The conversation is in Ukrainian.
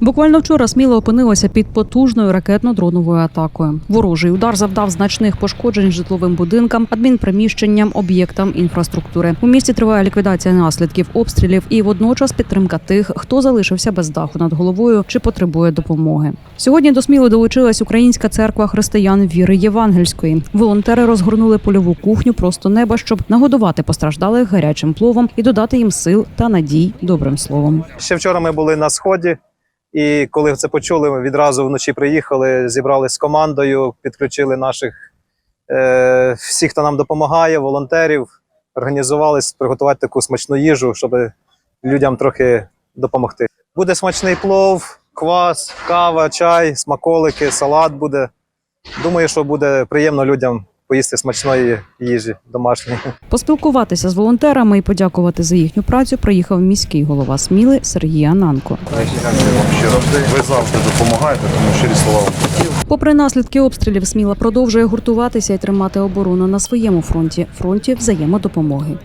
Буквально вчора сміло опинилося під потужною ракетно-дроновою атакою. Ворожий удар завдав значних пошкоджень житловим будинкам, адмінприміщенням, об'єктам інфраструктури. У місті триває ліквідація наслідків обстрілів і водночас підтримка тих, хто залишився без даху над головою чи потребує допомоги. Сьогодні до сміло долучилась Українська церква християн віри Євангельської. Волонтери розгорнули польову кухню просто неба, щоб нагодувати постраждалих гарячим пловом і додати їм сил та надій добрим словом. Ще вчора ми були на сході, і коли це почули, ми відразу вночі приїхали, зібралися з командою, підключили наших е, всіх, хто нам допомагає, волонтерів, організувались приготувати таку смачну їжу, щоб людям трохи допомогти. Буде смачний плов, квас, кава, чай, смаколики, салат буде. Думаю, що буде приємно людям поїсти смачної їжі домашньої. Поспілкуватися з волонтерами і подякувати за їхню працю приїхав міський голова Сміли Сергій Ананко. Ви завжди допомагаєте, тому щирі слова вам. Попри наслідки обстрілів, Сміла продовжує гуртуватися і тримати оборону на своєму фронті фронті взаємодопомоги.